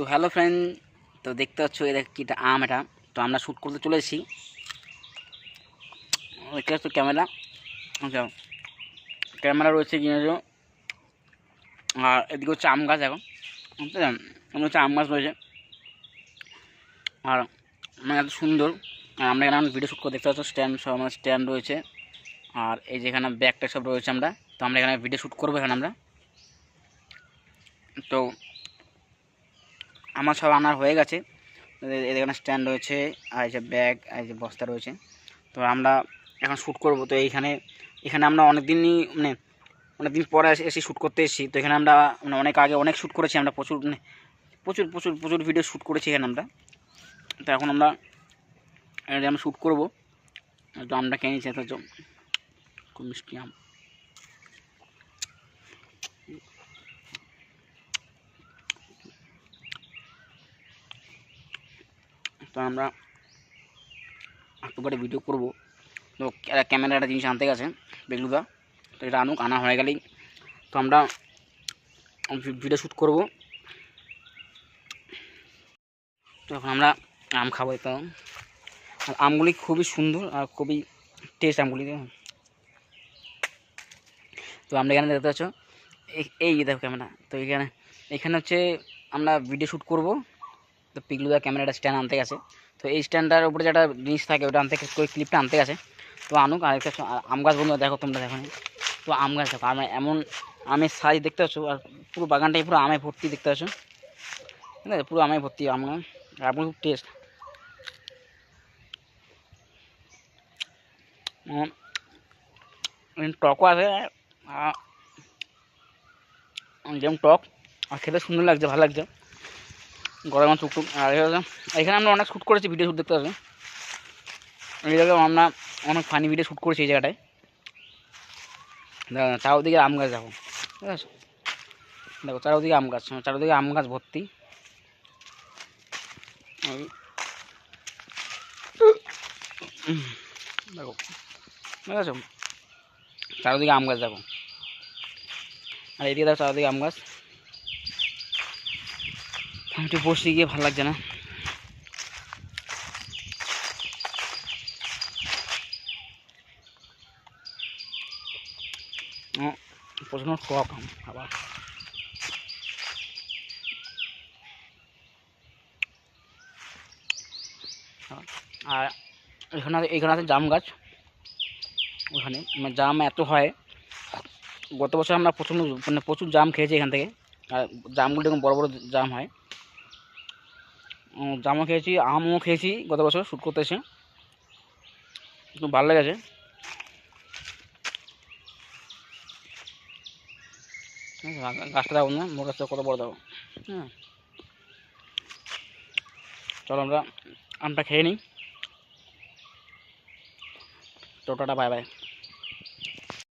তো hello friend তো দেখতে পাচ্ছ এটা কি এটা আম এটা। তো আমরা শ্যুট করতে চলে এসেছি। দেখতে পাচ্ছ ক্যামেরা আচ্ছা ক্যামেরা রয়েছে কিনে আর এদিকে হচ্ছে আম গাছ এখন এমন হচ্ছে আম গাছ রয়েছে। আর মানে এত সুন্দর। আর আমরা এখানে ভিডিও শ্যুট করে দেখতে পাচ্ছ স্ট্যান্ড সব আমার স্ট্যান্ড রয়েছে। আর এই যে এখানে ব্যাগটা সব রয়েছে আমরা। তো আমরা এখানে ভিডিও শ্যুট করব এখানে আমরা। তো আমার সব আনার হয়ে গেছে। এখানে স্ট্যান্ড রয়েছে, আর এই যে ব্যাগ আর এই যে বস্তা রয়েছে। তো আমরা এখন শ্যুট করব। তো এইখানে, এখানে আমরা অনেক দিনই মানে অনেক দিন পরে এসে- শ্যুট করতে এসেছি। তো এখানে আমরা মানে অনেক আগে অনেক শ্যুট করেছি আমরা, প্রচুর মানে প্রচুর প্রচুর প্রচুর ভিডিও শ্যুট করেছি এখানে আমরা। তো এখন আমরা আমরা শ্যুট করব। তো আমরা কিনেছি তো চ- খুব মিষ্টি আম। তো আমরা একটু পরে ভিডিও করব। তো ক্যা- ক্যামেরা একটা জিনিস আনতে গেছে বেগলুদা। তো এটা আনুক, আনা হয়ে গেলেই। তো আমরা ভিডিও শ্যুট করব। তো এখন আমরা আম খাব তো। আর আমগুলি খুবই সুন্দর আর খুবই টেস্ট আমগুলি তো আমরা এখানে দেখতে পাচ্ছ, এই- দেখো ক্যামেরা তো এখানে এখানে হচ্ছে আমরা ভিডিও শ্যুট করব। তো পিগলুদা ক্যামেরাটা স্ট্যান্ড আনতে গেছে। তো এই স্ট্যান্ডটার উপরে যেটা জিনিস থাকে, ওটা আনতে ওই ক্লিপটা আনতে গেছে। তো আনুক, আর একটা আম গাছ বন্ধু দেখো তোমরা দেখো। তো আম গাছ দেখো, আমি এমন আমের সাইজ দেখতে পাচ্ছ, আর পুরো বাগানটাই পুরো আমে ভর্তি দেখতে পাচ্ছ। ঠিক আছে, পুরো আমে ভর্তি আম আর খুব টেস্ট টকও আছে যেমন টক, আর খেতে সুন্দর লাগছে, ভালো লাগছে। গরমে টুকটুক। আর এখানে- আমরা অনেক শ্যুট করেছি ভিডিও শ্যুট দেখতে পাবেন এই জায়গায় আমরা অনেক ফানি ভিডিও শ্যুট করেছি এই জায়গাটায়। চারোদিকে আম গাছ দেখো। ঠিক আছে? দেখো, চারোদিকে আম গাছ, চারোদিকে আম গাছ ভর্তি। দেখো, ঠিক আছে? চারোদিকে আম গাছ দেখো। আর এদিকে দেখো, চারোদিকে আম গাছ। একটু বসে গিয়ে ভালো লাগছে না। উম, প্রচণ্ড টক আবার আর এখানে এখানে আছে জাম গাছ। ওখানে মানে জাম এত হয়। গত বছর আমরা প্রচুর মানে প্রচুর জাম খেয়েছি এখান থেকে। আর জামগুলো এরকম বড় বড় জাম হয়। জামও খেয়েছি, আমও খেয়েছি, গত বছর শ্যুট করতে এসে। খুব ভালো লেগেছে। গাছটা দেখো না, মোট গাছটা কত বড় দেখো। হ্যাঁ। চলো আমরা আমটা খেয়ে নিই। টোটাটা, বাই বাই।